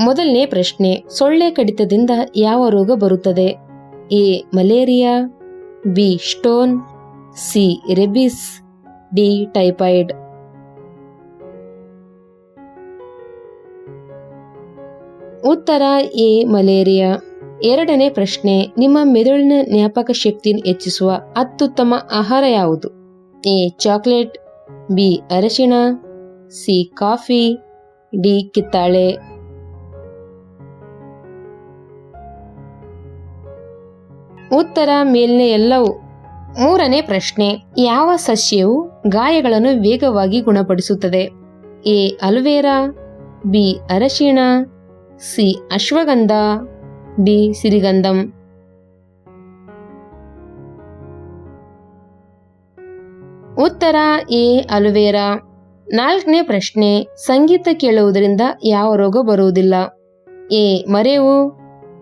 ಮೊದಲನೇ ಪ್ರಶ್ನೆ, ಸೊಳ್ಳೆ ಕಡಿತದಿಂದ ಯಾವ ರೋಗ ಬರುತ್ತದೆ? A, malaria, B, stone, C, rabies, D, typhoid. ಉತ್ತರ, ಎ, ಮಲೇರಿಯಾ. ಎರಡನೇ ಪ್ರಶ್ನೆ, ನಿಮ್ಮ ಮೆದುಳಿನ ಜ್ಞಾಪಕ ಶಕ್ತಿಯನ್ನು ಹೆಚ್ಚಿಸುವ ಅತ್ಯುತ್ತಮ ಆಹಾರ ಯಾವುದು? ಎ, ಚಾಕ್ಲೇಟ್, ಬಿ, ಅರಶಿಣ, ಸಿ, ಕಾಫಿ, ಡಿ, ಕಿತ್ತಾಳೆ. ಉತ್ತರ ಮೇಲ್ನೆ ಎಲ್ಲವೂ. ಮೂರನೇ ಪ್ರಶ್ನೆ, ಯಾವ ಸಸ್ಯವು ಗಾಯಗಳನ್ನು ವೇಗವಾಗಿ ಗುಣಪಡಿಸುತ್ತದೆ? ಎ, ಅಲ್ವೇರಾ, ಬಿ, ಅರಶಿಣ, ಸಿ, ಅಶ್ವಗಂಧ, ಡಿ, ಸಿರಿಗಂಧಂ. ಉತ್ತರ, ಎ, ಅಲುವೇರಾ. ನಾಲ್ಕನೇ ಪ್ರಶ್ನೆ, ಸಂಗೀತ ಕೇಳುವುದರಿಂದ ಯಾವ ರೋಗ ಬರುವುದಿಲ್ಲ? ಎ, ಮರೆವು,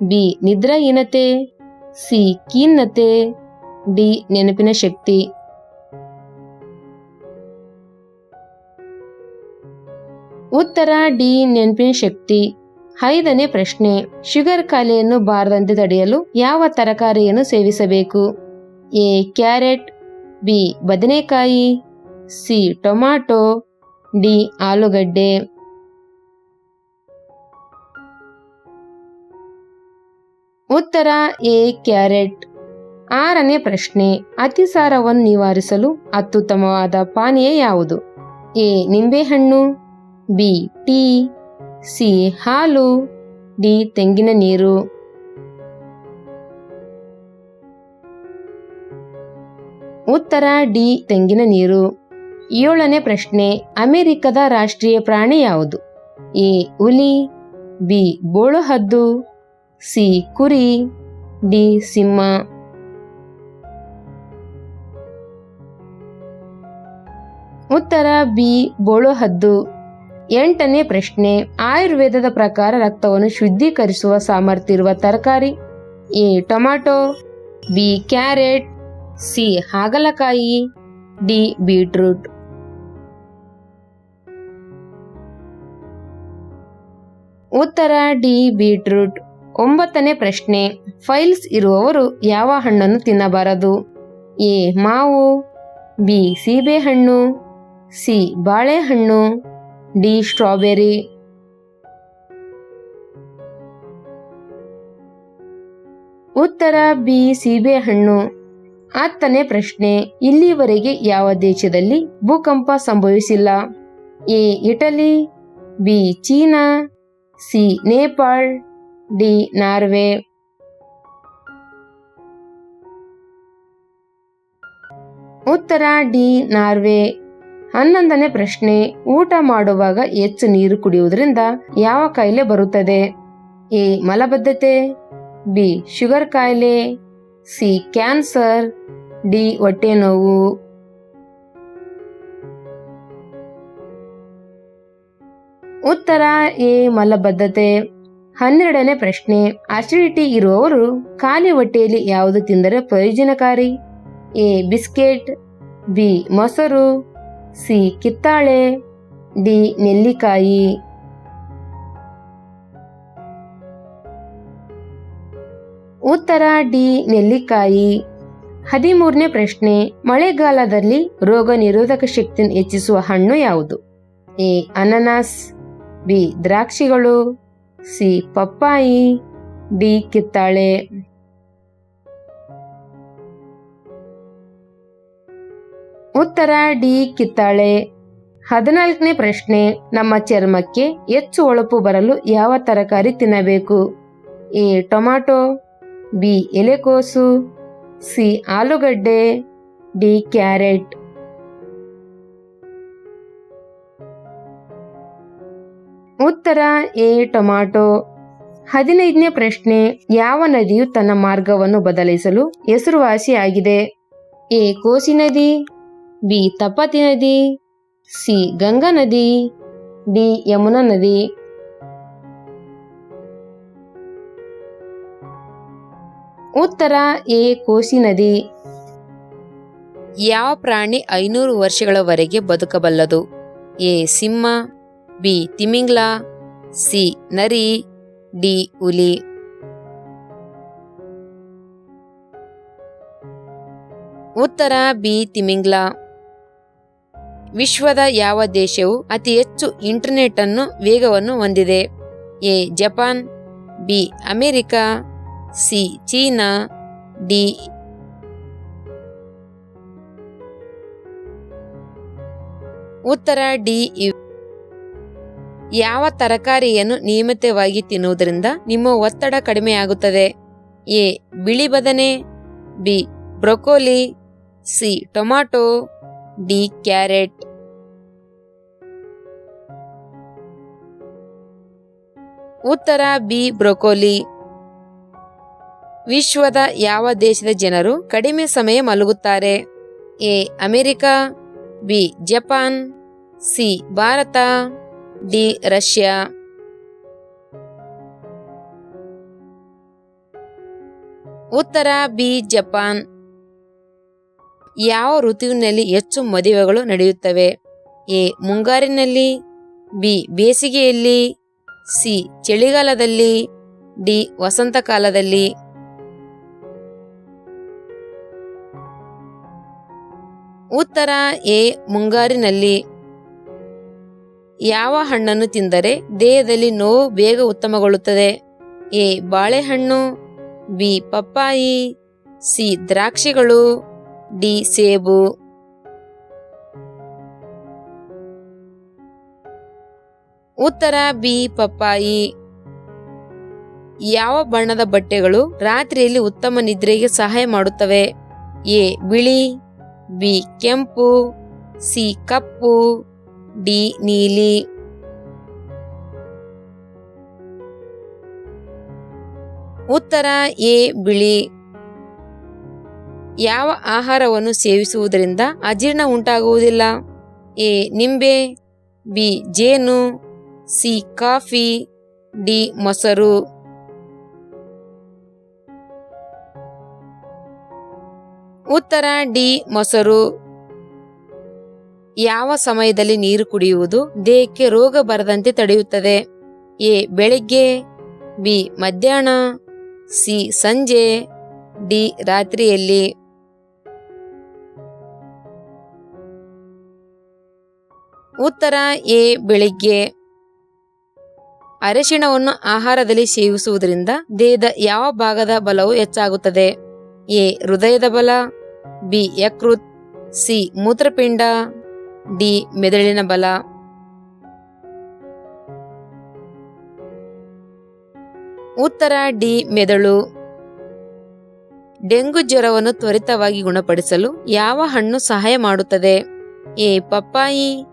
ಬಿ, ನಿದ್ರಾಹೀನತೆ ಸಿ ಖಿನ್ನತೆ ಡಿ ನೆನಪಿನ ಶಕ್ತಿ. ಉತ್ತರ ಡಿ ನೆನಪಿನ ಶಕ್ತಿ. ಐದನೇ ಪ್ರಶ್ನೆ, ಶುಗರ್ ಕಾಯಿಲೆಯನ್ನು ಬಾರದಂತೆ ತಡೆಯಲು ಯಾವ ತರಕಾರಿಯನ್ನು ಸೇವಿಸಬೇಕು? ಎ, ಕ್ಯಾರೆಟ್, ಬಿ, ಬದನೆಕಾಯಿ, ಸಿ, ಟೊಮಾಟೊ, ಡಿ, ಆಲೂಗಡ್ಡೆ. ಉತ್ತರ ಎ ಕ್ಯಾರೆಟ್. ಆರನೇ ಪ್ರಶ್ನೆ, ಅತಿಸಾರವನ್ನು ನಿವಾರಿಸಲು ಅತ್ಯುತ್ತಮವಾದ ಪಾನೀಯ ಯಾವುದು? ಎ, ನಿಂಬೆಹಣ್ಣು, ಬಿ, ಟೀ, ಸಿ, ಹಾಲು, ಡಿ, ತೆಂಗಿನ ನೀರು. ಉತ್ತರ, ಡಿ, ತೆಂಗಿನ ನೀರು. ಏಳನೇ ಪ್ರಶ್ನೆ, ಅಮೆರಿಕದ ರಾಷ್ಟ್ರೀಯ ಪ್ರಾಣಿ ಯಾವುದು? ಎ, ಹುಲಿ, ಬಿ, ಬೋಳುಹದ್ದು ಸಿ ಕುರಿ, ಡಿ ಸಿಂಹ. ಉತ್ತರ ಬಿ ಬೋಳುಹದ್ದು ಎಂಟನೇ ಪ್ರಶ್ನೆ, ಆಯುರ್ವೇದದ ಪ್ರಕಾರ ರಕ್ತವನ್ನು ಶುದ್ಧೀಕರಿಸುವ ಸಾಮರ್ಥ್ಯ ಇರುವ ತರಕಾರಿ? A tomato B, carrot, C, ಹಾಗಲಕಾಯಿ, ಡಿ, ಬೀಟ್ರೂಟ್. ಉತ್ತರ ಡಿ, ಬೀಟ್ರೂಟ್. ಒಂಬತ್ತನೇ ಪ್ರಶ್ನೆ, ಫೈಲ್ಸ್ ಇರುವವರು ಯಾವ ಹಣ್ಣನ್ನು ತಿನ್ನಬಾರದು? ಎ, ಮಾವು, ಬಿ, ಸೀಬೆಹಣ್ಣು, ಸಿ, ಬಾಳೆಹಣ್ಣು, ಡಿ, ಸ್ಟ್ರಾಬೆರಿ. ಉತ್ತರ, ಬಿ, ಸೀಬೆಹಣ್ಣು. ಹತ್ತನೇ ಪ್ರಶ್ನೆ, ಇಲ್ಲಿವರೆಗೆ ಯಾವ ದೇಶದಲ್ಲಿ ಭೂಕಂಪ ಸಂಭವಿಸಿಲ್ಲ? A, Italy, B, China, C, Nepal. D, Norway. ಉತ್ತರ, ಡಿ, ನಾರ್ವೆ. ಹನ್ನೊಂದನೇ ಪ್ರಶ್ನೆ, ಊಟ ಮಾಡುವಾಗ ಹೆಚ್ಚು ನೀರು ಕುಡಿಯುವುದರಿಂದ ಯಾವ ಕಾಯಿಲೆ ಬರುತ್ತದೆ? ಎ, ಮಲಬದ್ಧತೆ, ಬಿ, ಶುಗರ್ ಕಾಯಿಲೆ, ಸಿ, ಕ್ಯಾನ್ಸರ್, ಡಿ, ಹೊಟ್ಟೆ ನೋವು. ಉತ್ತರ, ಎ, ಮಲಬದ್ಧತೆ. ಹನ್ನೆರಡನೇ ಪ್ರಶ್ನೆ. ಅಸಿಡಿಟಿ ಇರುವವರು ಖಾಲಿ ಹೊಟ್ಟೆಯಲ್ಲಿ ಯಾವುದು ತಿಂದರೆ ಪ್ರಯೋಜನಕಾರಿ? ಎ, ಬಿಸ್ಕೆಟ್, ಬಿ, ಮೊಸರು, ಸಿ, ಕಿತ್ತಾಳೆ, ಡಿ, ನೆಲ್ಲಿಕಾಯಿ. ಉತ್ತರ, ಡಿ, ನೆಲ್ಲಿಕಾಯಿ. ಹದಿಮೂರನೇ ಪ್ರಶ್ನೆ. ಮಳೆಗಾಲದಲ್ಲಿ ರೋಗ ನಿರೋಧಕ ಶಕ್ತಿಯನ್ನು ಹೆಚ್ಚಿಸುವ ಹಣ್ಣು ಯಾವುದು? ಎ, ಅನನಾಸ್, ಬಿ, ದ್ರಾಕ್ಷಿಗಳು ಸಿ ಪಪ್ಪಾಯಿ, ಡಿ ಕಿತ್ತಾಳೆ. ಉತ್ತರ, ಡಿ ಕಿತ್ತಾಳೆ. ಹದಿನಾಲ್ಕನೇ ಪ್ರಶ್ನೆ, ನಮ್ಮ ಚರ್ಮಕ್ಕೆ ಹೆಚ್ಚು ಹೊಳಪು ಬರಲು ಯಾವ ತರಕಾರಿ ತಿನ್ನಬೇಕು? ಎ ಟೊಮ್ಯಾಟೊ ಬಿ, ಎಲೆಕೋಸು, ಸಿ, ಆಲೂಗಡ್ಡೆ, ಡಿ, ಕ್ಯಾರೆಟ್. ಉತ್ತರ ಎ ಟೊಮ್ಯಾಟೊ ಹದಿನೈದನೇ ಪ್ರಶ್ನೆ, ಯಾವ ನದಿಯು ತನ್ನ ಮಾರ್ಗವನ್ನು ಬದಲಿಸಲು ಹೆಸರುವಾಸಿಯಾಗಿದೆ? ಎ, ಕೋಸಿ ನದಿ, ಬಿ, ತಪತಿ ನದಿ, ಸಿ, ಗಂಗಾ ನದಿ, ಡಿ, ಯಮುನಾ ನದಿ. ಉತ್ತರ ಎ, ಕೋಸಿ ನದಿ. ಯಾವ ಪ್ರಾಣಿ ಐನೂರು ವರ್ಷಗಳವರೆಗೆ ಬದುಕಬಲ್ಲದು? ಎ, ಸಿಂಹ ಬಿ. ತಿಮಿಂಗ್ಲ, ಸಿ. ನರಿ, ಡಿ. ಉಲಿ ಉತ್ತರ ಬಿ. ತಿಮಿಂಗ್ಲ. ವಿಶ್ವದ ಯಾವ ದೇಶವು ಅತಿ ಹೆಚ್ಚು ಇಂಟರ್ನೆಟ್ ಅನ್ನು ವೇಗವನ್ನು ಹೊಂದಿದೆ? A. Japan, B. America, C. China, D. ಉತ್ತರ ಡಿ. ಯಾವ ತರಕಾರಿಯನ್ನು ನಿಯಮಿತವಾಗಿ ತಿನ್ನುವುದರಿಂದ ನಿಮ್ಮ ಒತ್ತಡ ಕಡಿಮೆಯಾಗುತ್ತದೆ? ಎ. ಬಿಳಿ ಬದನೆ, B. Broccoli, C. Tomato D. Carrot. ಉತ್ತರ, ಬಿ. ಬ್ರೊಕೋಲಿ. ವಿಶ್ವದ ಯಾವ ದೇಶದ ಜನರು ಕಡಿಮೆ ಸಮಯ ಮಲಗುತ್ತಾರೆ? A. America, B. Japan, C. Bharat. D, Russia. ಉತ್ತರ, ಬಿ, ಜಪಾನ್. ಯಾವ ಋತುವಿನಲ್ಲಿ ಹೆಚ್ಚು ಮದುವೆಗಳು ನಡೆಯುತ್ತವೆ? ಎ, ಮುಂಗಾರಿನಲ್ಲಿ, ಬಿ, ಬೇಸಿಗೆಯಲ್ಲಿ, ಸಿ, ಚಳಿಗಾಲದಲ್ಲಿ, ಡಿ, ವಸಂತಕಾಲದಲ್ಲಿ. ಉತ್ತರ, ಎ, ಮುಂಗಾರಿನಲ್ಲಿ. ಯಾವ ಹಣ್ಣನ್ನು ತಿಂದರೆ ದೇಹದಲ್ಲಿ ನೋವು ಬೇಗ ಉತ್ತಮಗೊಳ್ಳುತ್ತದೆ? ಎ. ಬಾಳೆಹಣ್ಣು, ಬಿ. ಪಪ್ಪಾಯಿ, ಸಿ. ದ್ರಾಕ್ಷಿಗಳು, ಡಿ. ಸೇಬು. ಉತ್ತರ, ಬಿ. ಪಪ್ಪಾಯಿ. ಯಾವ ಬಣ್ಣದ ಬಟ್ಟೆಗಳು ರಾತ್ರಿಯಲ್ಲಿ ಉತ್ತಮ ನಿದ್ರೆಗೆ ಸಹಾಯ ಮಾಡುತ್ತವೆ? ಎ. ಬಿಳಿ, ಬಿ. ಕೆಂಪು, ಸಿ. ಕಪ್ಪು. ಡಿ, ನೀಲಿ. ಉತ್ತರ, ಎ, ಬಿಳಿ. ಯಾವ ಆಹಾರವನ್ನು ಸೇವಿಸುವುದರಿಂದ ಅಜೀರ್ಣ ಉಂಟಾಗುವುದಿಲ್ಲ? ಎ, ನಿಂಬೆ. ಬಿ, ಜೇನು. C, coffee. ಡಿ, ಮೊಸರು. ಉತ್ತರ, ಡಿ, ಮೊಸರು. ಯಾವ ಸಮಯದಲ್ಲಿ ನೀರು ಕುಡಿಯುವುದು? ದೇಹಕ್ಕೆ ರೋಗ ಬರದಂತೆ ತಡೆಯುತ್ತದೆ. ಎ. ಬೆಳಿಗ್ಗೆ. ಬಿ. ಮಧ್ಯಾಹ್ನ. ಸಿ. ಸಂಜೆ. ಡಿ. ರಾತ್ರಿಯಲ್ಲಿ. ಉತ್ತರ. ಎ. ಬೆಳಿಗ್ಗೆ. ಅರಿಶಿಣವನ್ನು ಆಹಾರದಲ್ಲಿ ಸೇವಿಸುವುದರಿಂದ ದೇಹದ ಯಾವ ಭಾಗದ ಬಲವು ಹೆಚ್ಚಾಗುತ್ತದೆ? ಎ. ಹೃದಯದ ಬಲ. ಬಿ. ಯಕೃತ್. ಸಿ. ಮೂತ್ರಪಿಂಡ. ಡಿ, ಮೆದುಳಿನ ಬಲ. ಉತ್ತರ ಡಿ, ಮೆದುಳು. ಡೆಂಗು ಜ್ವರವನ್ನು ತ್ವರಿತವಾಗಿ ಗುಣಪಡಿಸಲು ಯಾವ ಹಣ್ಣು ಸಹಾಯ ಮಾಡುತ್ತದೆ? ಎ, ಪಪ್ಪಾಯಿ,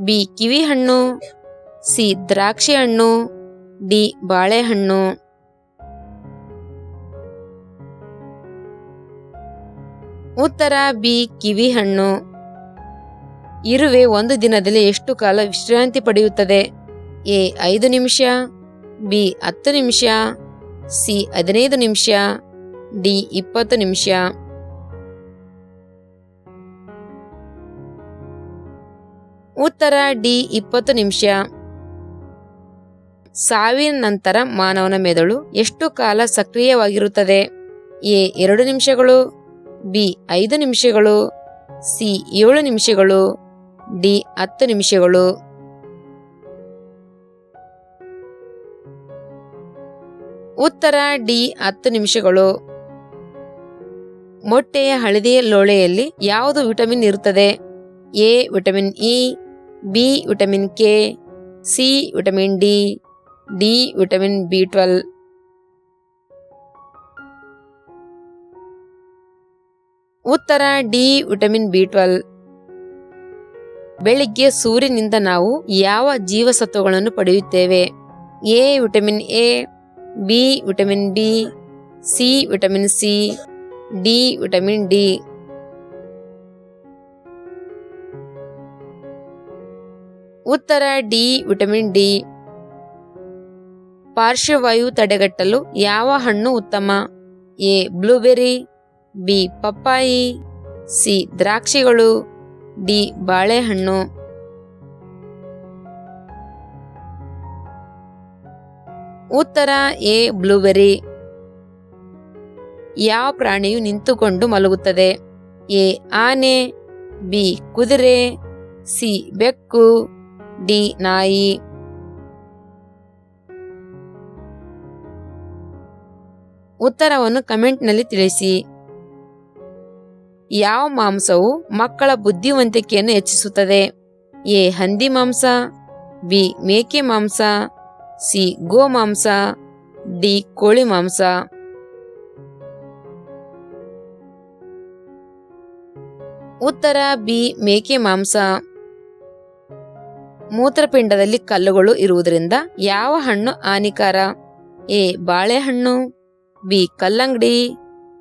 ಬಿ ಕಿವಿ ಹಣ್ಣು ಸಿ ದ್ರಾಕ್ಷಿ ಹಣ್ಣು ಡಿ, ಬಾಳೆಹಣ್ಣು. ಉತ್ತರ ಬಿ ಕಿವಿ ಹಣ್ಣು ಇರುವೆ ಒಂದು ದಿನದಲ್ಲಿ ಎಷ್ಟು ಕಾಲ ವಿಶ್ರಾಂತಿ ಪಡೆಯುತ್ತದೆ? ಎ, ಐದು ನಿಮಿಷ, ಬಿ, ಹತ್ತು ನಿಮಿಷ, ಸಿ, ಹದಿನೈದು ನಿಮಿಷ, ಡಿ, ಇಪ್ಪತ್ತು ನಿಮಿಷ. ಉತ್ತರ, ಡಿ, ಇಪ್ಪತ್ತು ನಿಮಿಷ. ಸಾವಿನ ನಂತರ ಮಾನವನ ಮೆದುಳು ಎಷ್ಟು ಕಾಲ ಸಕ್ರಿಯವಾಗಿರುತ್ತದೆ? ಎ, ಎರಡು ನಿಮಿಷಗಳು, ಬಿ, ಐದು ನಿಮಿಷಗಳು, ಸಿ, ಏಳು ನಿಮಿಷಗಳು. ಡಿ ಹತ್ತು ನಿಮಿಷಗಳು. ಉತ್ತರ ಡಿ ಹತ್ತು ನಿಮಿಷಗಳು. ಮೊಟ್ಟೆಯ ಹಳದಿಯ ಲೋಳೆಯಲ್ಲಿ ಯಾವುದು ವಿಟಮಿನ್ ಇರುತ್ತದೆ? A vitamin E, B vitamin K, C vitamin D D vitamin B twelve. ಉತ್ತರ ಡಿ ವಿಟಮಿನ್ ಬಿ ಟ್ವೆಲ್. ಬೆಳಿಗ್ಗೆ ಸೂರ್ಯನಿಂದ ನಾವು ಯಾವ ಜೀವಸತ್ವಗಳನ್ನು ಪಡೆಯುತ್ತೇವೆ? A, vitamin A, B, vitamin B C, vitamin C, D, vitamin D. ಉತ್ತರ, ಡಿ, ವಿಟಮಿನ್ ಡಿ. ಪಾರ್ಶ್ವವಾಯು ತಡೆಗಟ್ಟಲು ಯಾವ ಹಣ್ಣು ಉತ್ತಮ? ಎ ಬ್ಲೂಬೆರಿ ಬಿ, ಪಪ್ಪಾಯಿ, ಸಿ, ದ್ರಾಕ್ಷಿಗಳು. ಡಿ ಬಾಳೆಹಣ್ಣು. ಉತ್ತರ ಎ ಬ್ಲೂಬೆರಿ ಯಾವ ಪ್ರಾಣಿಯು ನಿಂತುಕೊಂಡು ಮಲಗುತ್ತದೆ? ಎ ಆನೆ, ಬಿ ಕುದುರೆ, ಸಿ ಬೆಕ್ಕು, ಡಿ ನಾಯಿ. ಉತ್ತರವನ್ನು ಕಮೆಂಟ್ನಲ್ಲಿ ತಿಳಿಸಿ. ಯಾವ ಮಾಂಸವು ಮಕ್ಕಳ ಬುದ್ಧಿವಂತಿಕೆಯನ್ನು ಹೆಚ್ಚಿಸುತ್ತದೆ? ಎ. ಹಂದಿ ಮಾಂಸ, ಬಿ. ಮೇಕೆ ಮಾಂಸ, ಸಿ. ಗೋ ಮಾಂಸ, ಡಿ. ಕೋಳಿ ಮಾಂಸ. ಉತ್ತರ, ಬಿ. ಮೇಕೆ ಮಾಂಸ. ಮೂತ್ರಪಿಂಡದಲ್ಲಿ ಕಲ್ಲುಗಳು ಇರುವುದರಿಂದ ಯಾವ ಹಣ್ಣು ಹಾನಿಕಾರ? ಎ. ಬಾಳೆಹಣ್ಣು, ಬಿ. ಕಲ್ಲಂಗಡಿ,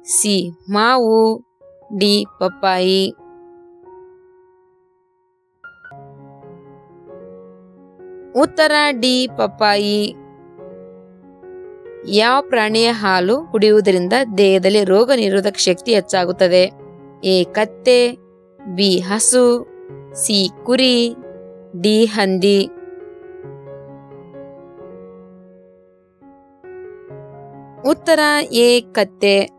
ಸಿ. ಮಾವು. ಡಿ ಪಪ್ಪಾಯಿ. ಉತ್ತರ, ಡಿ, ಪಪ್ಪಾಯಿ. ಯಾವ ಪ್ರಾಣಿಯ ಹಾಲು ಕುಡಿಯುವುದರಿಂದ ದೇಹದಲ್ಲಿ ರೋಗ ನಿರೋಧಕ ಶಕ್ತಿ ಹೆಚ್ಚಾಗುತ್ತದೆ? ಎ, ಕತ್ತೆ, ಬಿ, ಹಸು, ಸಿ, ಕುರಿ, ಡಿ, ಹಂದಿ. ಉತ್ತರ, ಎ, ಕತ್ತೆ.